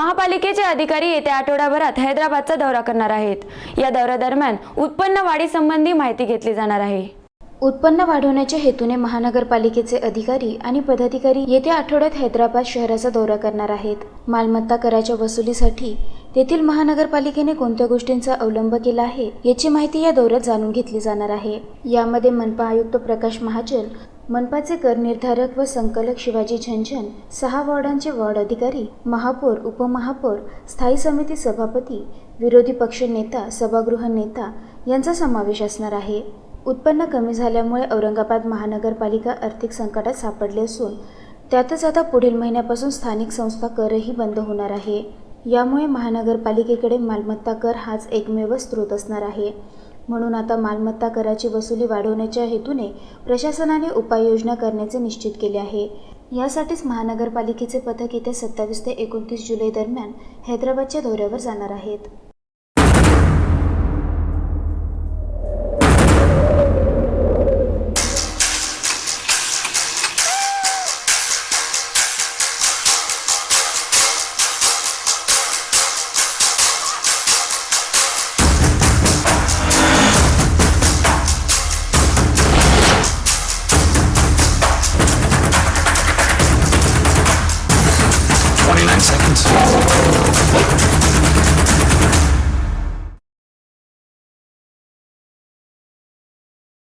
महापालिकेचे अधिकारी येत्या आठवड्याभरात हैदराबादचा दौरा करणार आहेत. या दौऱ्यादरम्यान उत्पन्न वाढीसंबंधी माहिती घेतली जाणार आहे. उत्पन्न वाढवण्याच्या हेतूने महानगरपालिकेचे अधिकारी आणि पदाधिकारी येत्या आठवड्यात हैदराबाद शहराचा दौरा करणार आहेत. मालमत्ता कराच्या वसुलीसाठी तेथील महानगरपालिकेने कोणत्या गोष्टींचा अवलंब केला आहे याची माहिती या दौऱ्यात जाणून घेतली जाणार आहे. यामध्ये मनपा आयुक्त प्रकाश महाजन मनपाचे कर निर्धारक व संकलक शिवाजी झंझन सहा वॉर्डांचे वॉर्ड अधिकारी महापौर उपमहापौर स्थायी समिती सभापती विरोधी पक्ष नेता सभागृह नेता यांचा समावेश असणार आहे. उत्पन्न कमी झाल्यामुळे औरंगाबाद महानगरपालिका आर्थिक संकटात सापडली असून त्यातच आता पुढील महिन्यापासून स्थानिक संस्था करही बंद होणार आहे. यामुळे महानगरपालिकेकडे मालमत्ता कर हाच एकमेव स्रोत असणार आहे. म्हणून आता मालमत्ता कराची वसुली वाढवण्याच्या हेतूने प्रशासनाने उपाययोजना करण्याचे निश्चित केले आहे. यासाठीच महानगरपालिकेचे पथक येत्या सत्तावीस ते एकोणतीस जुलै दरम्यान हैदराबादच्या दौऱ्यावर जाणार आहेत. nine seconds.